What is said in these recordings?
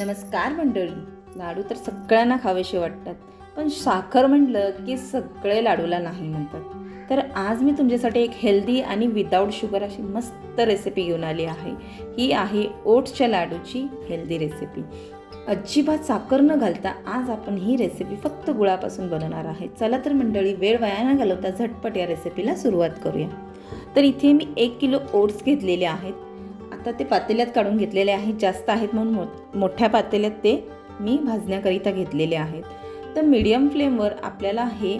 नमस्कार मंडळी. लाडू तर सगळ्यांना खावेसे वाटतात. पण साखर म्हटलं की सगळे लाडूला नाही म्हणतात. तर आज मी तुमच्यासाठी एक हेल्दी आणि विदाऊट शुगर अशी मस्त रेसिपी घेऊन आली आहे. ही आहे ओट्सच्या लाडूची हेल्दी रेसिपी अजिबात साखर न घालता आज आपण ही रेसिपी फक्त गुळापासून बनवणार आहे. चला तर मंडळी वेळ वाया न घालवता झटपट या रेसिपीला सुरुवात करूया. तर इथे मी एक किलो ओट्स घेतलेले आहेत. आता ते पातेल्यात काढून घेतलेले आहेत जास्त आहेत म्हणून मो मोठ्या पातेल्यात ते मी भाजण्याकरिता घेतलेले आहेत. तर मीडियम फ्लेमवर आपल्याला हे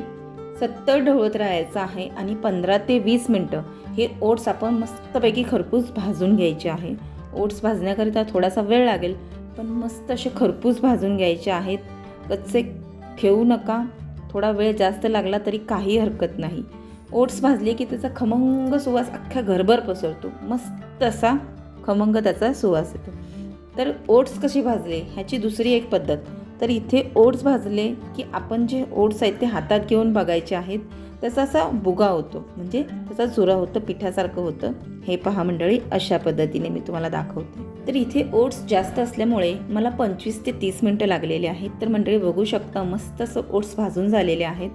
सत्तर ढवळत राहायचं आहे आणि पंधरा ते वीस मिनटं हे ओट्स आपण मस्तपैकी खरपूस भाजून घ्यायचे आहे. ओट्स भाजण्याकरिता थोडासा वेळ लागेल पण मस्त असे खरपूस भाजून घ्यायचे आहेत. कच्चे ठेवू नका थोडा वेळ जास्त लागला तरी काही हरकत नाही. ओट्स भाजले की त्याचा खमंग सुवास अख्ख्या घरभर पसरतो. मस्त असा खमंग त्याचा सुवास येतो. तर ओट्स कशी भाजले ह्याची दुसरी एक पद्धत. तर इथे ओट्स भाजले की आपण जे ओट्स आहेत ते हातात घेऊन बघायचे आहेत त्याचा असा बुगा होतो. म्हणजे त्याचा चुरा होतं पिठासारखं होतं. हे पहा मंडळी अशा पद्धतीने मी तुम्हाला दाखवते. तर इथे ओट्स जास्त असल्यामुळे मला पंचवीस ते तीस मिनटं लागलेले आहेत. तर मंडळी बघू शकता मस्त असं ओट्स भाजून झालेले आहेत.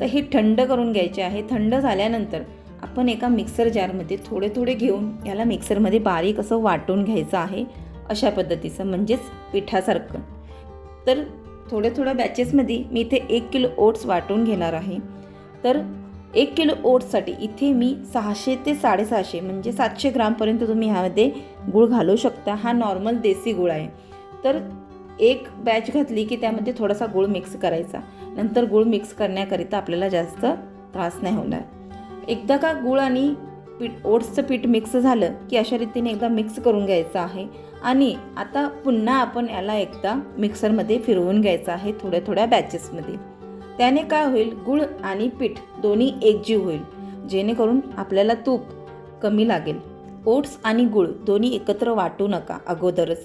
तर हे थंड करून घ्यायचे आहे. थंड झाल्यानंतर आपण एका मिक्सर जारमध्ये थोडे थोडे घेऊन याला मिक्सरमध्ये बारीक असं वाटून घ्यायचं आहे अशा पद्धतीचं म्हणजेच पिठासारखं. तर थोड्या थोड्या बॅचेसमध्ये मी इथे एक किलो ओट्स वाटून घेणार आहे. तर एक किलो ओट्ससाठी इथे मी सहाशे ते साडेसहाशे म्हणजे सातशे ग्रामपर्यंत तुम्ही ह्यामध्ये गूळ घालू शकता. हा नॉर्मल देसी गूळ आहे. तर एक बॅच घातली की त्यामध्ये थोडासा गूळ मिक्स करायचा. नंतर गूळ मिक्स करण्याकरिता आपल्याला जास्त त्रास नाही होणार. एकदा का गूळ आणि पीठ ओट्सचं पीठ मिक्स झालं की अशा रीतीने एकदा मिक्स करून घ्यायचं आहे. आणि आता पुन्हा आपण याला एकदा मिक्सरमध्ये फिरवून घ्यायचं आहे थोड्या थोड्या बॅचेसमध्ये त्याने काय होईल? गूळ आणि पीठ दोन्ही एकजीव होईल. जेणेकरून आपल्याला तूप कमी लागेल. ओट्स आणि गूळ दोन्ही एकत्र वाटू नका अगोदरच.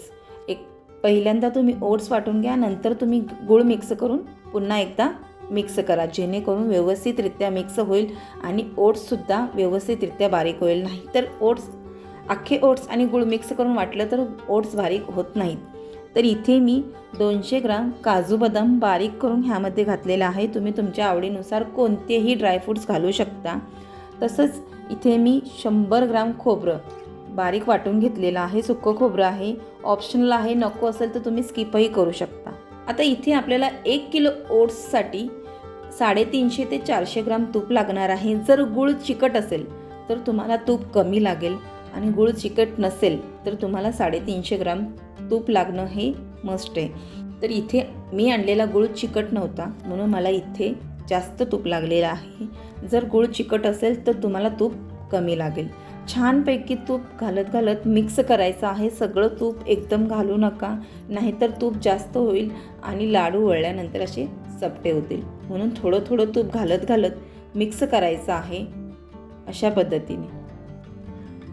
एक पहिल्यांदा तुम्ही ओट्स वाटून घ्या नंतर तुम्ही गूळ मिक्स करून पुन्हा एकदा मिक्स करा. जेणेकरून व्यवस्थितरित्या मिक्स होईल आणि ओट्ससुद्धा व्यवस्थितरित्या बारीक होईल. नाही तर ओट्स अख्खे ओट्स आणि गूळ मिक्स करून वाटलं तर ओट्स बारीक होत नाहीत. तर इथे मी दोनशे ग्राम काजू बदाम बारीक करून ह्यामध्ये घातलेला आहे. तुम्ही तुमच्या आवडीनुसार कोणतेही ड्रायफ्रूट्स घालू शकता. तसंच इथे मी शंभर ग्राम खोबरं बारीक वाटून घेतलेलं आहे. सुकं खोबरं आहे. ऑप्शनल आहे. नको असेल तर तुम्ही स्किपही करू शकता. आता इथे आपल्याला एक किलो ओट्ससाठी साडेतीनशे ते चारशे ग्राम तूप लागणार आहे. जर गूळ चिकट असेल तर तुम्हाला तूप कमी लागेल आणि गूळ चिकट नसेल तर तुम्हाला साडेतीनशे ग्राम तूप लागणं हे मस्ट आहे. तर इथे मी आणलेला गूळ चिकट नव्हता म्हणून मला इथे जास्त तूप लागलेलं आहे. जर गूळ चिकट असेल तर तुम्हाला तूप कमी लागेल. छानपैकी तूप घालत घालत मिक्स करायचं आहे. सगळं तूप एकदम घालू नका नाहीतर तूप जास्त होईल आणि लाडू वळल्यानंतर असे चपटे होतील. म्हणून थोडं थोडं तूप घालत घालत मिक्स करायचं आहे अशा पद्धतीने.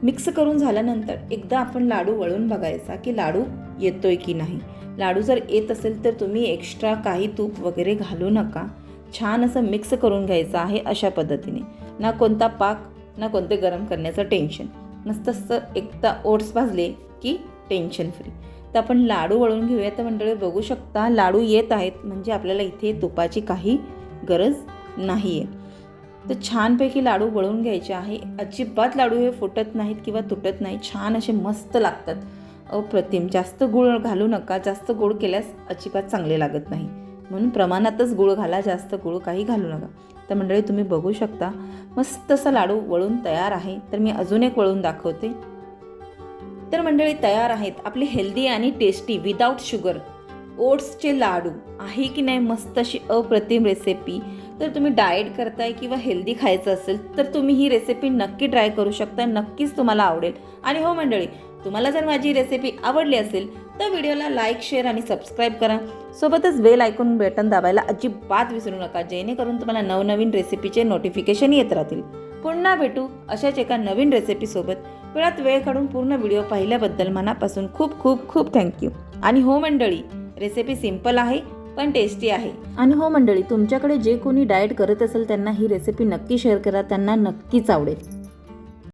मिक्स करून झाल्यानंतर एकदा आपण लाडू वळून बघायचा की लाडू येतोय की नाही. लाडू जर येत असेल तर तुम्ही एक्स्ट्रा काही तूप वगैरे घालू नका. छान असं मिक्स करून घ्यायचं आहे अशा पद्धतीने. ना कोणता पाक ना कोणते गरम करण्याचं टेन्शन मस्त एकदा ओट्स भाजले की टेन्शन फ्री तर आपण लाडू वळून घेऊया तर मंडळी बघू शकता लाडू येत आहेत. म्हणजे आपल्याला इथे तुपाची काही गरज नाही आहे तर छानपैकी लाडू वळून घ्यायचे आहे. अजिबात लाडू हे फुटत नाहीत किंवा तुटत नाही. छान असे मस्त लागतात. अप्रतिम जास्त गुळ घालू नका. जास्त गुळ केल्यास अजिबात चांगले लागत नाही. म्हणून प्रमाणातच गुळ घाला. जास्त गुळ काही घालू नका. तर मंडळी तुम्ही बघू शकता. मस्त असा लाडू वळून तयार आहे. तर मी अजून एक वळून दाखवते. तर मंडळी तयार आहेत. आपली हेल्दी आणि टेस्टी विदाऊट शुगर ओट्सचे लाडू. आहे की नाही? मस्त अशी अप्रतिम रेसिपी तर तुम्ही डाएट करताय किंवा हेल्दी खायचं असेल तर तुम्ही ही रेसिपी नक्की ट्राय करू शकता. नक्कीच तुम्हाला आवडेल. आणि हो मंडळी तुम्हाला जर माझी रेसिपी आवडली असेल तर व्हिडिओला लाईक शेअर आणि सबस्क्राईब करा. सोबतच बेल ऐकून बटन दाबायला अजिबात विसरू नका जेणेकरून तुम्हाला नवनवीन रेसिपीचे नोटिफिकेशन येत राहतील. पुन्हा भेटू अशाच एका नवीन रेसिपीसोबत वेळात वेळ काढून पूर्ण व्हिडिओ पाहिल्याबद्दल मनापासून खूप खूप खूप थँक्यू आणि हो मंडळी रेसिपी सिंपल आहे पण टेस्टी आहे. आणि हो मंडळी तुमच्याकडे जे कोणी डाएट करत असेल त्यांना ही रेसिपी नक्की शेअर करा त्यांना नक्कीच आवडेल.